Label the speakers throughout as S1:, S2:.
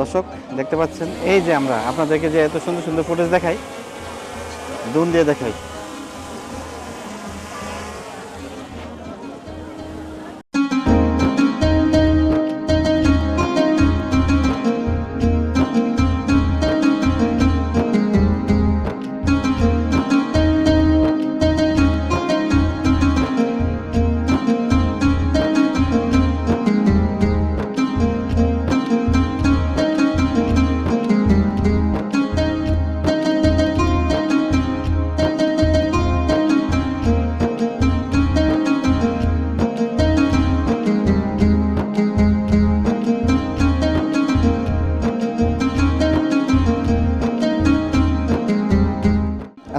S1: দর্শক, দেখতে পাচ্ছেন, এই যে আমরা আপনাদেরকে যে এত সুন্দর সুন্দর ফুটেজ দেখাই দুন দিয়ে দেখাই।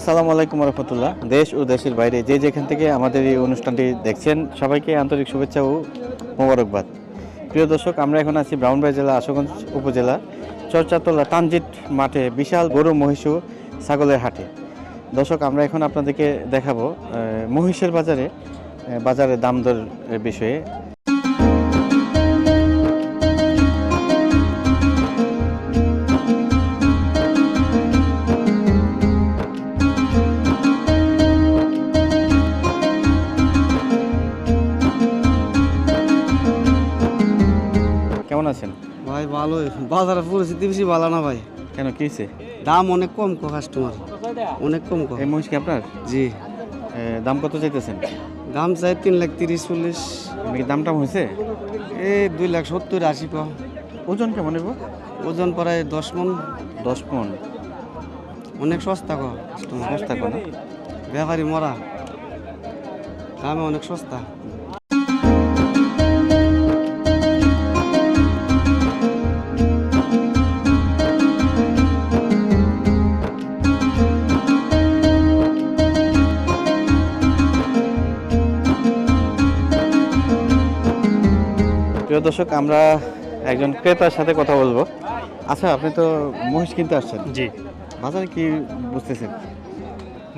S1: আসসালামু আলাইকুম রহমতুল্লাহ। দেশ ও দেশের বাইরে যে যেখান থেকে আমাদের এই অনুষ্ঠানটি দেখছেন সবাইকে আন্তরিক শুভেচ্ছা ও মোবারকবাদ। প্রিয় দর্শক আমরা এখন আছি ব্রাহ্মণবাড়ি জেলা আশুগঞ্জ উপজেলা চরচাতলা তানজিট মাঠে বিশাল গরু মহিষ ছাগলের হাটে। দর্শক আমরা এখন আপনাদেরকে দেখাবো মহিষের বাজারে আহ, বাজারের দাম দর বিষয়ে।
S2: ভালোই। বাজারের পরিস্থিতি বেশি ভালো না ভাই।
S1: কেন কি হয়েছে
S2: দাম অনেক কম কো কাস্টমার অনেক কম কো।
S1: এই মহিষ কি আপনার?
S2: জি।
S1: দাম কত চাইতেছেন?
S2: দাম চাই তিন লাখ তিরিশ চল্লিশ।
S1: কি দাম টাম হয়েছে
S2: এই দুই লাখ সত্তর আশি কো।
S1: ওজন কেমন নেব
S2: ওজন প্রায় দশ মন।
S1: দশ পন
S2: অনেক সস্তা কো
S1: সস্তা কোন
S2: ব্যাপারী মরা। দামে অনেক সস্তা।
S1: প্রিয় দর্শক আমরা একজন ক্রেতার সাথে কথা বলব। আচ্ছা আপনি তো মহিষ কিনতে আসছেন।
S3: জি।
S1: বাজারে কি বুঝতেছেন?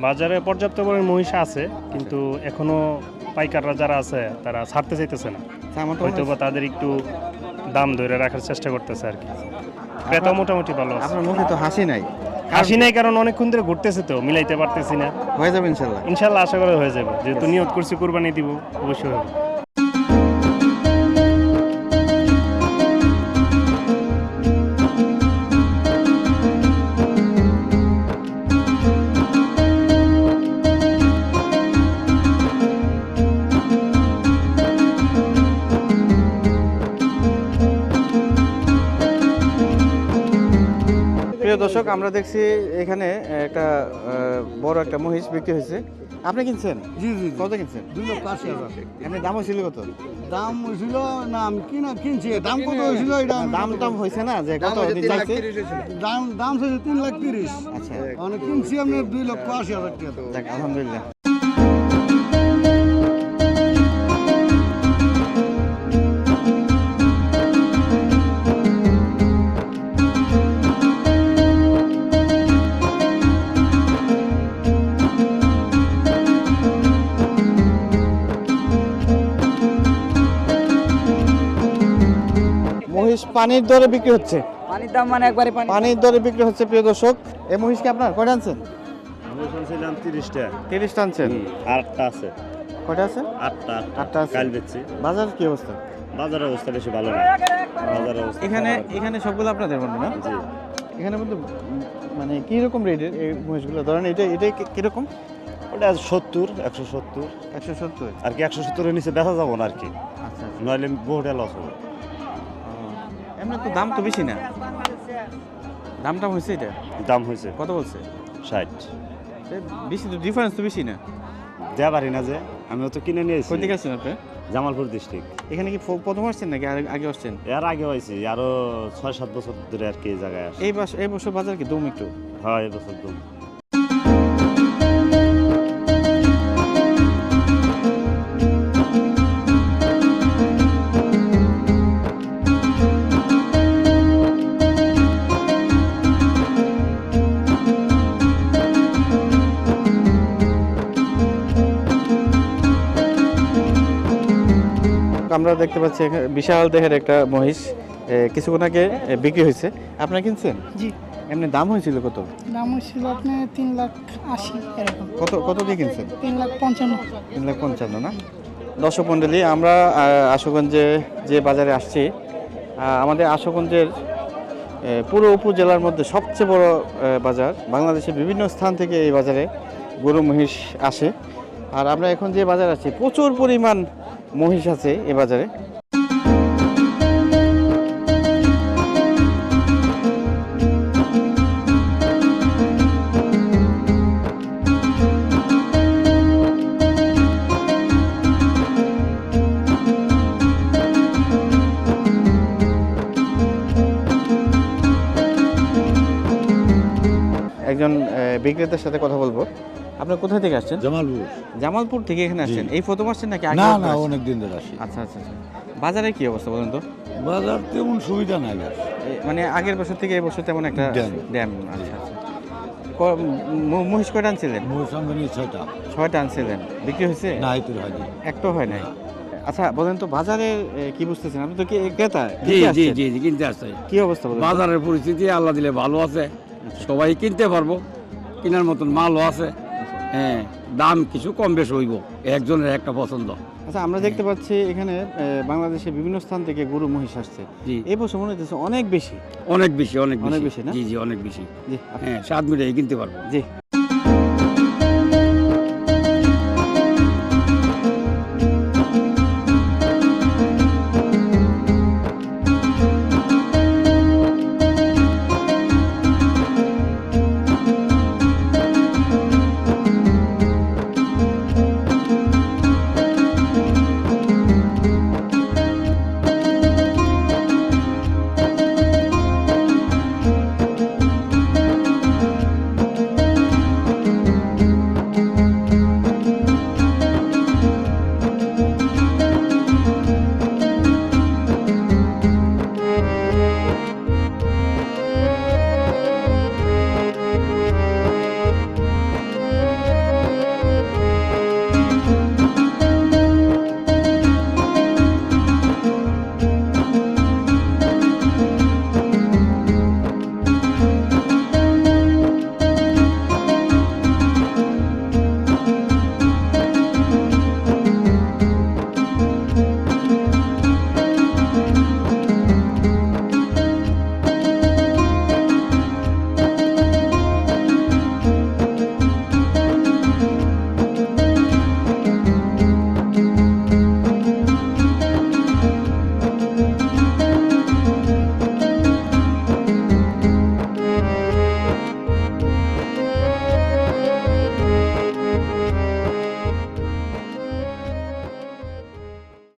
S3: বাজারে পর্যাপ্ত পরিমাণ মহিষ আছে কিন্তু এখনও পাইকাররা যারা আছে তারা ছাড়তে চাইতেছে না।
S1: আচ্ছা, আমার
S3: হয়তো বা তাদের একটু দাম ধরে রাখার চেষ্টা করতেছে আর কি। ক্রেতা মোটামুটি ভালো
S1: আপনার মুখে তো হাসি নাই।
S3: হাসি নাই কারণ অনেকক্ষণ ধরে ঘুরতেছে তো মিলাইতে পারতেছি না।
S1: হয়ে যাবে ইনশাল্লাহ।
S3: ইনশাল্লাহ আশা করা হয়ে যাবে। যেহেতু নিয়ত করছি কুরবানি দিব অবশ্যই হবে।
S1: আমরা দেখছি এখানে একটা আহ, বড় একটা মহিষ বিক্রি হয়েছে। আপনি কিনছেন?
S2: জি জি
S1: কত কিনছেন?
S2: দুই লক্ষ আশি হাজার।
S1: এমনি দাম হয়েছিল কত?
S2: দাম হয়েছিল না আমি কিনা কিনছি। দাম কত হয়েছিল এটা
S1: দাম টাম হয়েছে না যে কত
S2: দাম দাম হয়েছে তিন লাখ তিরিশ।
S1: আচ্ছা।
S2: মানে কিনছি আমি দুই লক্ষ আশি হাজার টাকা।
S1: আলহামদুলিল্লাহ। পানির দরে বিক্রি হচ্ছে?
S4: পানির দাম মানে একবারে পানি
S1: পানির দরে বিক্রি হচ্ছে প্রিয় দর্শক। এই মহিষ কি আপনার? কয়টা আনছেন?
S5: আমি শুনছিলাম তিরিশটা।
S1: তিরিশটা আনছেন?
S5: আটটা আছে।
S1: কয়টা আছে?
S5: আটটা
S1: আটটা। আছে।
S5: কাল বেচছি
S1: বাজার কি অবস্থা?
S5: বাজারের অবস্থা বেশি ভালো না। বাজারের অবস্থা
S1: এখানে এখানে সবগুলো আপনাদের মনে না?
S5: জি।
S1: এখানে উম, মানে কি রকম রেটের এই মহিষগুলো? ধরেন এটা এটা কি- কীরকম?
S5: ওটা সত্তর একশো সত্তর।
S1: একশো সত্তর।
S5: আর কি একশো সত্তরের নিচে বেচা যাব না আর কি।
S1: আচ্ছা আচ্ছা।
S5: নইলে বহুটা লস হবে।
S1: এমনি তো দাম তো বেশি না। দাম টাম হয়েছে এটা?
S5: দাম হয়েছে।
S1: কত বলছে?
S5: ষাট।
S1: বেশি তো ডিফারেন্স তো বেশি না।
S5: দেওয়া পারি না যে আমি তো কিনে নিয়েছি
S1: কোথা থেকে আসছেন আপনি?
S5: জামালপুর ডিস্ট্রিক্ট
S1: এখানে কি প্রথম আসছেন নাকি আর- আগে আসছেন?
S5: এর আগে হয়েছি আরও ছয় সাত বছর ধরে আর কি এই জায়গায়
S1: এই বছর এই বছর বাজার কি দম একটু?
S5: হয় এবছর দম।
S1: আমরা দেখতে পাচ্ছি বিশাল দেহের একটা মহিষ কিছুক্ষণ আগে বিক্রি হয়েছে। আপনারা কিনছেন?
S4: জি।
S1: এমনি দাম হয়েছিল কত?
S4: দাম হয়েছিল আপনি তিন লাখ আশি এরকম।
S1: কত কত দিয়ে কিনছেন?
S4: তিন লাখ পঞ্চান্ন।
S1: তিন লাখ পঞ্চান্ন না? দর্শক মণ্ডলী আমরা আশুগঞ্জে যে বাজারে আসছি আমাদের আশুগঞ্জের পুরো উপজেলার মধ্যে সবচেয়ে বড় বাজার বাংলাদেশের বিভিন্ন স্থান থেকে এই বাজারে গরু মহিষ আসে। আর আমরা এখন যে বাজার আছি প্রচুর পরিমাণ মহিষ আছে এ বাজারে। একজন বিক্রেতার সাথে কথা বলব। আপনি কোথা থেকে আসছেন?
S2: জামালপুর।
S1: জামালপুর থেকে এখানে আসছেন। এই প্রথম আসছেন নাকি
S2: না না অনেক দিন ধরে আসি।
S1: আচ্ছা আচ্ছা আচ্ছা। বাজারে কি অবস্থা বলুন তো?
S2: বাজার তেমন সুবিধা নাই।
S1: মানে আগের বছর থেকে এই বছর তেমন একটা
S2: ড্যাম।
S1: আচ্ছা আচ্ছা। মহিষ কয়টা আনছিলেন?
S2: সঙ্গে নিয়ে ছয়টা।
S1: ছয়টা আনছিলেন। বিক্রি হয়েছে?
S2: না এই তোর হয়নি।
S1: একটাও হয় নাই? আচ্ছা বলেন তো বাজারে কি বুঝতেছেন? আপনি তো কি ক্রেতা
S6: জি জি জি জি, কিনতে আসছে।
S1: কি অবস্থা বলেন তো?
S6: বাজারের পরিস্থিতি আল্লাহ দিলে ভালো আছে। সবাই কিনতে পারব। কেনার মতন মালও আছে। হ্যাঁ দাম কিছু কম বেশ হইব একজনের একটা পছন্দ।
S1: আচ্ছা আমরা দেখতে পাচ্ছি এখানে বাংলাদেশের বিভিন্ন স্থান থেকে গরু মহিষ আসছে।
S6: জি।
S1: এই বছর মনে হচ্ছে অনেক বেশি।
S6: অনেক বেশি অনেক
S1: অনেক
S6: বেশি।
S1: না?
S6: জি জি অনেক বেশি।
S1: জি
S6: হ্যাঁ সাত মিনিটে কিনতে পারব।
S1: জি।